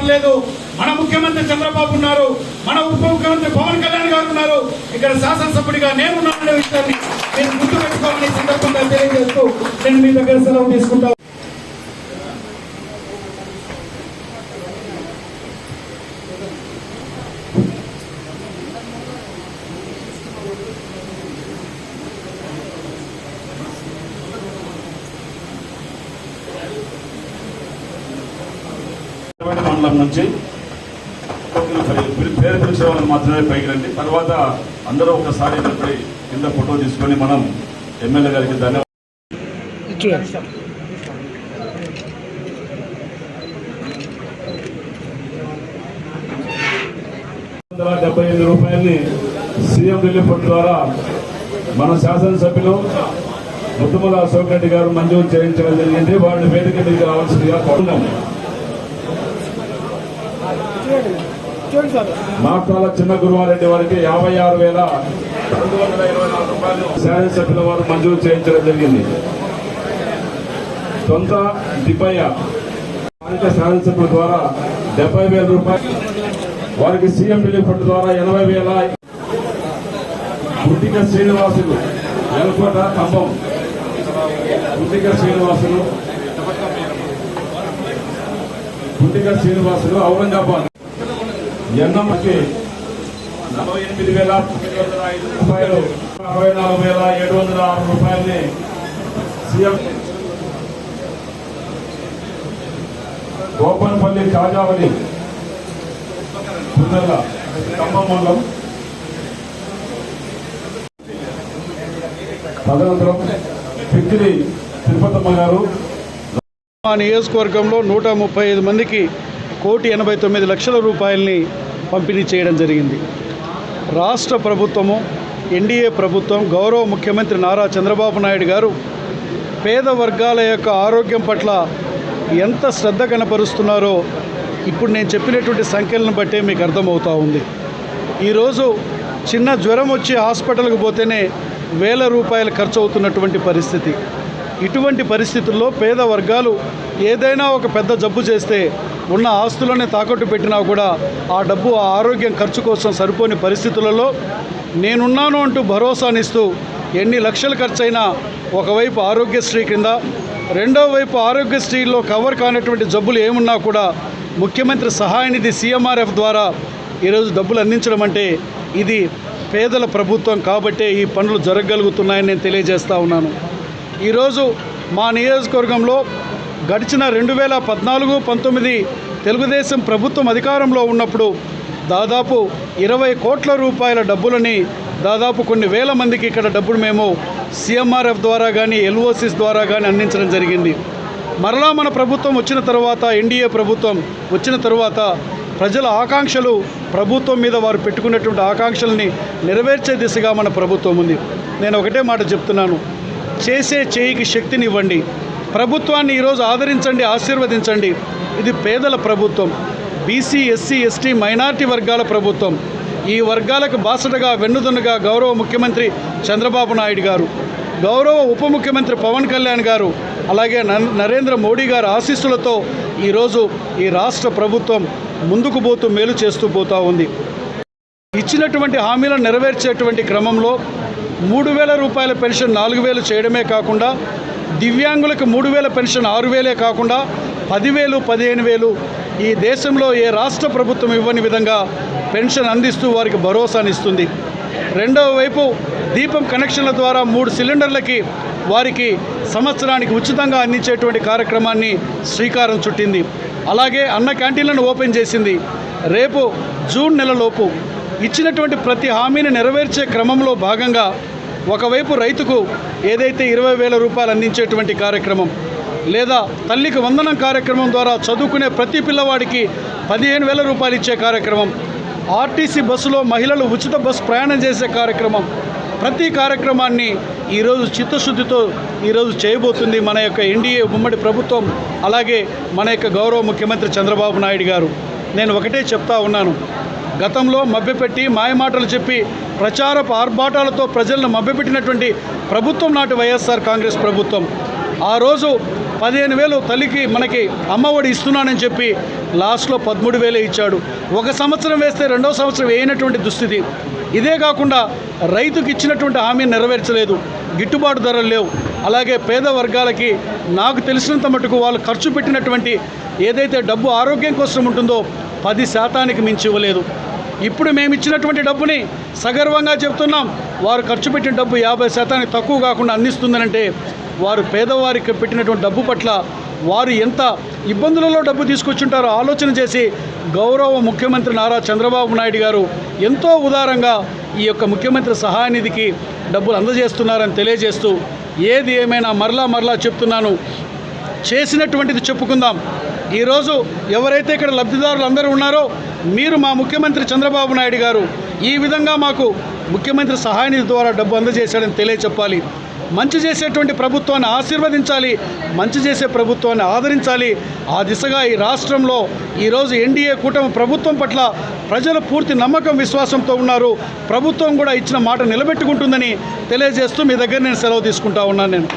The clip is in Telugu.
అవసరం లేదు. మన ముఖ్యమంత్రి చంద్రబాబు ఉన్నారు. మన ఉప ముఖ్యమంత్రి పవన్ కళ్యాణ్ గారు ఉన్నారు. ఇక్కడ శాసనసభ్యుడిగా నేను ఉన్నాననే విషయాన్ని నేను గుర్తు పెట్టుకోవాలని సందర్భంగా తెలియజేస్తూ నేను మీ దగ్గర సెలవు తీసుకుంటాను మండలం నుంచి పేరు పిలిచే వాళ్ళని మాత్రమే పైకి రండి. తర్వాత అందరూ ఒకసారి నిలబడి కింద ఫోటో తీసుకొని మనం ఎమ్మెల్యే గారికి ధన్యవాదాలు. వందల డెబ్బై ఐదు రూపాయలని సీఎం రిలీఫ్ ఫండ్ ద్వారా మన శాసనసభ్యులు ముద్దుమల అశోక్ రెడ్డి గారు మంజూరు చేయించడం జరిగింది వాళ్ళని వేదిక మీద రావాల్సిందిగా కోరుతున్నాం. నాకాల చిన్న గురువారెడ్డి వారికి యాభై ఆరు వేల రెండు వందల ఇరవై నాలుగు రూపాయలు శాసనసభ్యుల వారు మంజూరు చేయించడం జరిగింది. సొంత దిపయ్య స్థానిక శాసనసభ్యుల ద్వారా డెబ్బై వేల రూపాయలు. వారికి సీఎం రిలీఫ్ ఫండ్ ద్వారా ఎనభై వేల గుడ్డిక శ్రీనివాసులు ఎలకోట ఖమ్మం గుడ్డిక శ్రీనివాసులు గుడ్డిక శ్రీనివాసులు ఔరంగాబాద్. ఎన్నమ్మకి నలభై ఎనిమిది వేల తొమ్మిది వందల ఐదు రూపాయలు అరవై నాలుగు వేల ఏడు వందల ఆరు రూపాయలని సీఎం గోపన్పల్లి కాజావలి కుందల్ల ఖమ్మం మండలం. తదనంతరం పిక్కిరి తిరుపతమ్మ గారు. మా నియోజకవర్గంలో నూట ముప్పై ఐదు మందికి కోటి ఎనభై తొమ్మిది లక్షల రూపాయలని పంపిణీ చేయడం జరిగింది. రాష్ట్ర ప్రభుత్వము ఎన్డీఏ ప్రభుత్వం గౌరవ ముఖ్యమంత్రి నారా చంద్రబాబు నాయుడు గారు పేద వర్గాల యొక్క ఆరోగ్యం పట్ల ఎంత శ్రద్ధ కనపరుస్తున్నారో ఇప్పుడు నేను చెప్పినటువంటి సంఖ్యలను బట్టే మీకు అర్థమవుతూ ఉంది. ఈరోజు చిన్న జ్వరం వచ్చి హాస్పిటల్కి పోతేనే వేల రూపాయలు ఖర్చు అవుతున్నటువంటి పరిస్థితి. ఇటువంటి పరిస్థితుల్లో పేద వర్గాలు ఏదైనా ఒక పెద్ద జబ్బు చేస్తే ఉన్న ఆస్తులనే తాకట్టు పెట్టినా కూడా ఆ డబ్బు ఆ ఆరోగ్యం ఖర్చు కోసం సరిపోని పరిస్థితులలో నేనున్నాను అంటూ భరోసానిస్తూ ఎన్ని లక్షలు ఖర్చైనా ఒకవైపు ఆరోగ్యశ్రీ కింద రెండో వైపు ఆరోగ్యశ్రీలో కవర్ కానటువంటి జబ్బులు ఏమున్నా కూడా ముఖ్యమంత్రి సహాయ నిధి సీఎంఆర్ఎఫ్ ద్వారా ఈరోజు డబ్బులు అందించడం అంటే ఇది పేదల ప్రభుత్వం కాబట్టే ఈ పనులు జరగగలుగుతున్నాయని నేను తెలియజేస్తా ఉన్నాను. ఈరోజు మా నియోజకవర్గంలో గడిచిన రెండు వేల పద్నాలుగు పంతొమ్మిది తెలుగుదేశం ప్రభుత్వం అధికారంలో ఉన్నప్పుడు దాదాపు ఇరవై కోట్ల రూపాయల డబ్బులని దాదాపు కొన్ని వేల మందికి ఇక్కడ డబ్బులు మేము సీఎంఆర్ఎఫ్ ద్వారా కానీ ఎల్ఓసిస్ ద్వారా కానీ అందించడం జరిగింది. మరలా మన ప్రభుత్వం వచ్చిన తర్వాత ఎన్డీఏ ప్రభుత్వం వచ్చిన తర్వాత ప్రజల ఆకాంక్షలు ప్రభుత్వం మీద వారు పెట్టుకున్నటువంటి ఆకాంక్షల్ని నెరవేర్చే దిశగా మన ప్రభుత్వం ఉంది. నేను ఒకటే మాట చెప్తున్నాను. చేసే చేయికి శక్తినివ్వండి. ప్రభుత్వాన్ని ఈరోజు ఆదరించండి ఆశీర్వదించండి. ఇది పేదల ప్రభుత్వం. బీసీ ఎస్సీ ఎస్టీ మైనార్టీ వర్గాల ప్రభుత్వం. ఈ వర్గాలకు బాసటగా వెన్నుదన్నుగా గౌరవ ముఖ్యమంత్రి చంద్రబాబు నాయుడు గారు గౌరవ ఉప ముఖ్యమంత్రి పవన్ కళ్యాణ్ గారు అలాగే నన్- నరేంద్ర మోడీ గారి ఆశీస్సులతో ఈరోజు ఈ రాష్ట్ర ప్రభుత్వం ముందుకు పోతూ మేలు చేస్తూ పోతూ ఉంది. ఇచ్చినటువంటి హామీలను నెరవేర్చేటువంటి క్రమంలో మూడు వేల రూపాయల పెన్షన్ నాలుగు వేలు చేయడమే కాకుండా దివ్యాంగులకు మూడు వేల పెన్షన్ ఆరు వేలే కాకుండా పదివేలు పదిహేను వేలు ఈ దేశంలో ఏ రాష్ట్ర ప్రభుత్వం ఇవ్వని విధంగా పెన్షన్ అందిస్తూ వారికి భరోసానిస్తుంది. రెండవ వైపు దీపం కనెక్షన్ల ద్వారా మూడు సిలిండర్లకి వారికి సంవత్సరానికి ఉచితంగా అందించేటువంటి కార్యక్రమాన్ని శ్రీకారం చుట్టింది. అలాగే అన్న క్యాంటీన్లను ఓపెన్ చేసింది. రేపు జూన్ నెలలోపు ఇచ్చినటువంటి ప్రతి హామీని నెరవేర్చే క్రమంలో భాగంగా ఒకవైపు రైతుకు ఏదైతే ఇరవై వేల రూపాయలు అందించేటువంటి కార్యక్రమం లేదా తల్లికి వందనం కార్యక్రమం ద్వారా చదువుకునే ప్రతి పిల్లవాడికి పదిహేను వేల రూపాయలు ఇచ్చే కార్యక్రమం ఆర్టీసీ బస్సులో మహిళలు ఉచిత బస్సు ప్రయాణం చేసే కార్యక్రమం ప్రతి కార్యక్రమాన్ని ఈరోజు చిత్తశుద్ధితో ఈరోజు చేయబోతుంది మన యొక్క ఎన్డీఏ ఉమ్మడి ప్రభుత్వం అలాగే మన యొక్క గౌరవ ముఖ్యమంత్రి చంద్రబాబు నాయుడు గారు. నేను ఒకటే చెప్తా ఉన్నాను. గతంలో మభ్యపెట్టి మాయమాటలు చెప్పి ప్రచారపు ఆర్భాటాలతో ప్రజలను మభ్యపెట్టినటువంటి ప్రభుత్వం నాటి వైఎస్ఆర్ కాంగ్రెస్ ప్రభుత్వం. ఆ రోజు పదిహేను వేలు తల్లికి మనకి అమ్మఒడి ఇస్తున్నానని చెప్పి లాస్ట్లో పదమూడు వేలే ఇచ్చాడు. ఒక సంవత్సరం వేస్తే రెండో సంవత్సరం వేయనటువంటి దుస్థితి. ఇదే కాకుండా రైతుకి ఇచ్చినటువంటి హామీ నెరవేర్చలేదు. గిట్టుబాటు ధరలు లేవు. అలాగే పేద వర్గాలకి నాకు తెలిసినంత మటుకు వాళ్ళు ఖర్చు పెట్టినటువంటి ఏదైతే డబ్బు ఆరోగ్యం కోసం ఉంటుందో పది శాతానికి మించి ఇవ్వలేదు. ఇప్పుడు మేము ఇచ్చినటువంటి డబ్బుని సగర్వంగా చెప్తున్నాం వారు ఖర్చు పెట్టిన డబ్బు యాభై శాతానికి తక్కువ కాకుండా అందిస్తుందనంటే వారు పేదవారికి పెట్టినటువంటి డబ్బు పట్ల వారు ఎంత ఇబ్బందులలో డబ్బు తీసుకొచ్చుంటారో ఆలోచన చేసి గౌరవ ముఖ్యమంత్రి నారా చంద్రబాబు నాయుడు గారు ఎంతో ఉదారంగా ఈ యొక్క ముఖ్యమంత్రి సహాయ నిధికి డబ్బులు అందజేస్తున్నారని తెలియజేస్తూ ఏది ఏమైనా మరలా మరలా చెప్తున్నాను. చేసినటువంటిది చెప్పుకుందాం. ఈరోజు ఎవరైతే ఇక్కడ లబ్ధిదారులు అందరూ ఉన్నారో మీరు మా ముఖ్యమంత్రి చంద్రబాబు నాయుడు గారు ఈ విధంగా మాకు ముఖ్యమంత్రి సహాయ నిధి ద్వారా డబ్బు అందజేశాడని తెలియచెప్పాలి. మంచి చేసేటువంటి ప్రభుత్వాన్ని ఆశీర్వదించాలి మంచి చేసే ప్రభుత్వాన్ని ఆదరించాలి. ఆ దిశగా ఈ రాష్ట్రంలో ఈరోజు ఎన్డీఏ కూటమి ప్రభుత్వం పట్ల ప్రజలు పూర్తి నమ్మకం విశ్వాసంతో ఉన్నారు. ప్రభుత్వం కూడా ఇచ్చిన మాట నిలబెట్టుకుంటుందని తెలియజేస్తూ మీ దగ్గర నేను సెలవు తీసుకుంటా ఉన్నాను నేను.